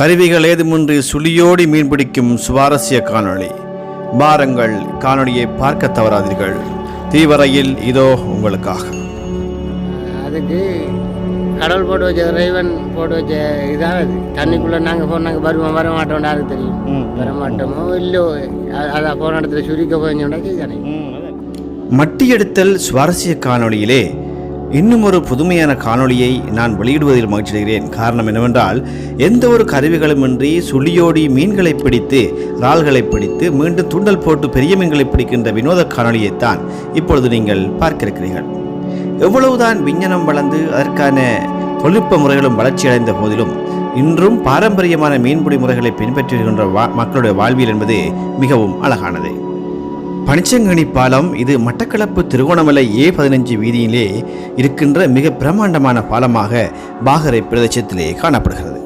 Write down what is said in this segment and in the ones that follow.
கருவிகள் ஏதுமின்றி சுழியோடி மீன்பிடிக்கும் சுவாரஸ்ய காணொளி. பாருங்கள் காணொளியை பார்க்க தவறாதீர்கள். தீவரையில் இதோ உங்களுக்காக. அதுக்கு கடல் போட்டு வச்ச இறைவன் போட்டு வச்ச இதான் அது தண்ணிக்குள்ளே நாங்கள் போனாங்க வருவோம் வர மாட்டோம்டா அது தெரியும்? வர மாட்டோமோ இல்லோ அதான் போன இடத்துல சுருக்க போயிருந்தோம்டா தானே மட்டி எடுத்தல் சுவாரஸ்ய காணொளியிலே இன்னும் ஒரு புதுமையான காணொளியை நான் வெளியிடுவதில் மகிழ்ச்சியடைகிறேன். காரணம் என்னவென்றால் எந்த ஒரு கருவிகளுமின்றி சுழியோடி மீன்களை பிடித்து இறால்களை பிடித்து மீண்டும் தூண்டல் போட்டு பெரிய மீன்களை பிடிக்கின்ற வினோத காணொளியைத்தான் இப்பொழுது நீங்கள் பார்க்கிருக்கிறீர்கள். எவ்வளவுதான் விஞ்ஞானம் வளர்ந்து அதற்கான தொழில்நுட்ப முறைகளும் வளர்ச்சியடைந்த போதிலும் இன்றும் பாரம்பரியமான மீன்பிடி முறைகளை பின்பற்றி வருகின்ற வா- மக்களுடைய வாழ்வியல் என்பது மிகவும் அழகானது. பனிச்சங்கனி பாலம் இது மட்டக்களப்பு திருகோணமலை ஏ பதினஞ்சு வீதியிலே இருக்கின்ற மிக பிரம்மாண்டமான பாலமாக பாகரை பிரதேசத்திலே காணப்படுகிறது.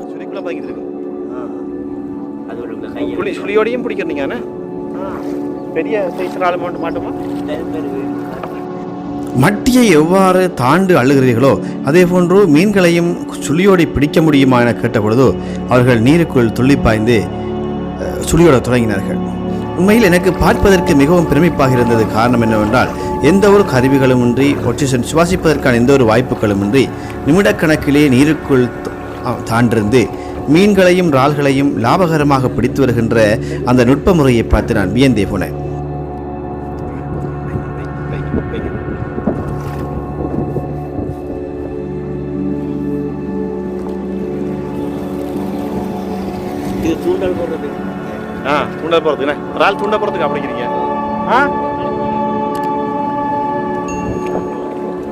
மட்டியை எவ்வாறு தாண்டு அழுகிறீர்களோ அதே போன்று மீன்களையும் சுழியோடி பிடிக்க முடியுமா என கேட்டபொழுது அவர்கள் நீருக்குள் துள்ளி பாய்ந்து சுழியோட தொடங்கினார்கள். உண்மையில் எனக்கு பார்ப்பதற்கு மிகவும் பிரமிப்பாக இருந்தது காரணம் என்னவென்றால் எந்த ஒரு கருவிகளும் இன்றி ஒட்சிஜன் சுவாசிப்பதற்கான எந்த ஒரு வாய்ப்புகளும் இன்றி நிமிடக்கணக்கிலே நீருக்குள் தாண்டிருந்து மீன்களையும் இறால்களையும் லாபகரமாக பிடித்து வருகின்ற அந்த நுட்ப முறையை பார்த்து நான் வியந்தே போனேன். இது தூண்டல் போடுறது. ஆ தூண்டல் போகிறதுக்குண்ணே ஒரு ஆள் தூண்ட போகிறதுக்கு அப்படிங்கிறீங்க. ஆ?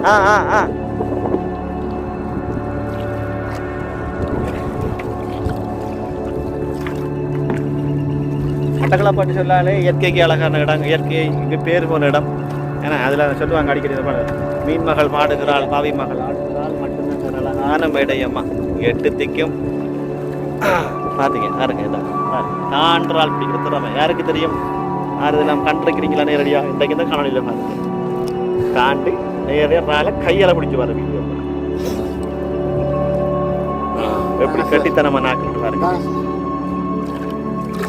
ஆ ஆ ஆ. மட்டக்களப்பாட்டு சொல்லாலே இயற்கைக்கு அழகான இடம் இயற்கைக்கு பேர் போன இடம். ஏன்னா அதில் சொல்லுவாங்க அடிக்கடி மீன் மகள் பாடுகிறாள் பாவி மகள் ஆடுகிறாள் மட்டும்தான் இந்த அழகான மேடையம்மா எட்டு திக்கும். பார்த்தீங்க பாருங்க இதான் தாண்டால் பிடிக்கிற திறமை. யாருக்கு தெரியும்? யார் இதெல்லாம் கண்டிருக்கிறீங்களா நேரடியாக இன்றைக்கு தான் காணொலியில் பாருங்க. தாண்டி நேரடியாக மேலே கையால் பிடிச்சி வர வீடியோ எப்படி கட்டித்தனமா நாக்கிட்டு பாருங்க.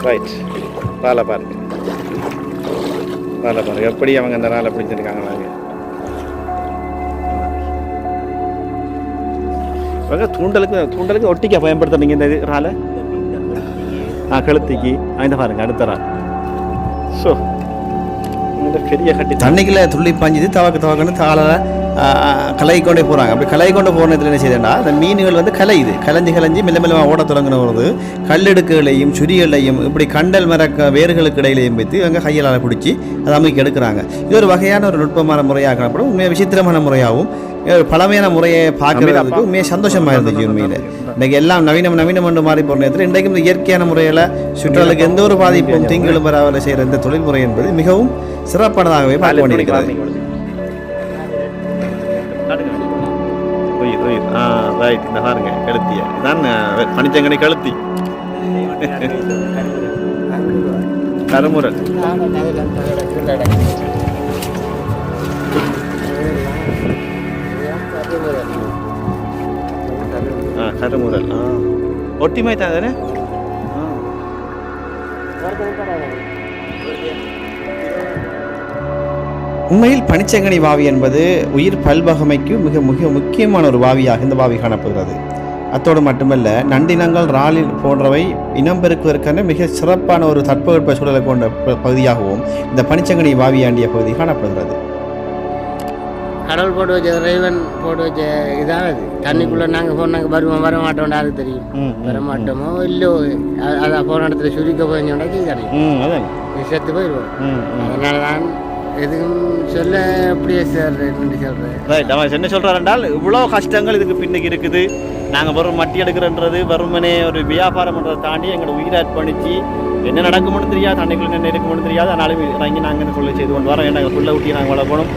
ரைட் வேலை பாருங்க. வேலை பாருங்க. எப்படி அவங்க இந்த நாளை பிடிச்சிருக்காங்க நாங்கள் தூண்டலுக்கு தூண்டலுக்கு ஒட்டிக்கா பயன்படுத்துறீங்க இந்த இறாலை ஆ கழுத்திக்கு இந்த பாருங்க அடுத்த நாள் ஸோ பெரிய கட்டி தண்ணிக்குள்ள துள்ளி பாஞ்சுது தவக்கு தவக்குன்னு தாள கலை கொண்டே போகிறாங்க அப்படி கலை கொண்டு நேரத்தில் என்ன செய்யுதுன்னா அந்த மீன்கள் வந்து கலையுது கலைஞ்சு கலைஞ்சு மெல்ல மெல்ல ஓட தொடங்கின போது கல்லெடுக்குகளையும் சுரிகளையும் இப்படி கண்டல் மர க- வேர்களுக்கு இடையிலையும் வைத்து இவங்க கையால் பிடிச்சி அதை அமைக்க எடுக்கிறாங்க இது ஒரு வகையான ஒரு நுட்பமான முறையாக காணப்படும் உண்மையாக விசித்திரமான முறையாகவும் பழமையான முறையை பார்க்கறதுக்கு உண்மையாக சந்தோஷமாக இருந்துச்சு உண்மையில் இன்னைக்கு எல்லாம் நவீனம் நவீனம் என்று மாறி போன நேரத்தில் இன்றைக்கும் இந்த இயற்கையான முறையில் சுற்றுலாவுக்கு எந்த ஒரு பாதிப்பும் தீங்களும் வராமல் செய்கிற இந்த தொழில்முறை என்பது மிகவும் சிறப்பானதாகவே பார்க்க வேண்டியிருக்கிறது. ரைட் இந்த பாருங்க கழுத்திய. தான் பனிச்சங்கனி கழுத்தி. கருமுரல் ஆ கருமுரல் ஆ. ஒட்டிமை தான்? தானே உண்மையில் பனிச்சங்கனி வாவி என்பது உயிர் பல்வகமைக்கு மிக மிக முக்கியமான ஒரு வாவியாக இந்த வாவி காணப்படுகிறது. அத்தோடு மட்டுமல்ல நண்டினங்கள் ராலில் போன்றவை இனம் பெருக்குவதற்கான மிக சிறப்பான ஒரு தட்பவெப்ப சூழலை கொண்ட ப- பகுதியாகவும் இந்த பனிச்சங்கனி வாவியாண்டிய பகுதி காணப்படுகிறது. கடல் போட்டு வச்ச இறைவன் போட்டு வச்ச இதான் அது தண்ணிக்குள்ளே நாங்கள் போனாங்க வருவோம் வர மாட்டோம்டா அது தெரியும்? வர மாட்டோமோ இல்லோ அ- அதான் போன இடத்துல சுருக்க போயிருந்தோம்டா தானே ம் அதாங்க செத்து போயிடுவோம். அதனால தான் எதுவும் சொல்ல அப்படியே சார் சொல்கிறேன் ரைட் அவன் என்ன சொல்கிறார் என்றால் இவ்வளோ கஷ்டங்கள் இதுக்கு பின்னுக்கு இருக்குது. நாங்கள் வெறும் மட்டி எடுக்கிறன்றது வெறுமனே ஒரு வியாபாரம் பண்ணுறதை தாண்டி எங்களோட உயிரை அர்ப்பணிச்சு என்ன நடக்கும்னு தெரியாது அன்னைக்குள்ள என்ன இருக்கும்னு தெரியாது. அதனால இறங்கி நாங்கள் சொல்லி செய்து கொண்டு வரோம்? எங்கள் பிள்ளை ஊட்டி நாங்கள் வளர்க்கணும்.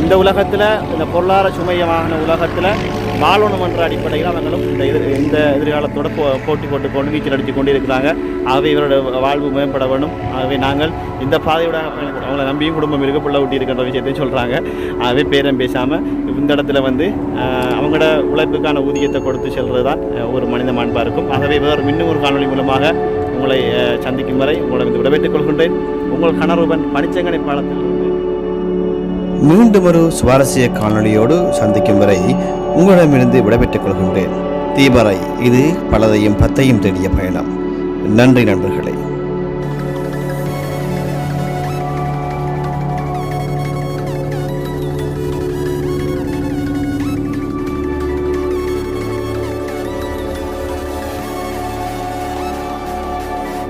இந்த உலகத்தில் இந்த பொருளாதார சுமையமான உலகத்தில் வாழணும் என்ற அடிப்படையில் அவங்களும் இந்த எதிர் இந்த எதிர்காலத்தோட போ போட்டி போட்டு கொண்டு நீச்சல் அடித்து கொண்டு இருக்கிறாங்க ஆகவே இவரோட வாழ்வு மேம்பட வேணும். ஆகவே நாங்கள் இந்த பாதையோட அவங்கள நம்பியும் குடும்பம் இருக்க பிள்ளை ஊட்டி இருக்கின்ற விஷயத்தையும் சொல்கிறாங்க ஆகவே பேரம் பேசாமல் இந்த இடத்துல வந்து அவங்களோட உழைப்புக்கான ஊதியத்தை கொடுத்து செல்வது தான் ஒரு மனித மாண்பாக இருக்கும். ஆகவே இவர் இன்னும் ஒரு காணொலி மூலமாக உங்களை சந்திக்கும் வரை உங்களை வந்து விடைபெற்றுக் கொள்கின்றேன். உங்கள் கணருவன் பனிச்சங்கனை பாலத்தில். மீண்டும் ஒரு சுவாரஸ்ய காணொளியோடு சந்திக்கும் வரை உங்களிடமிருந்து விடைபெற்றுக் கொள்கின்றேன். தீபரை இது பலதையும் பத்தையும் தேடிய பயணம். நன்றி நண்பர்களே.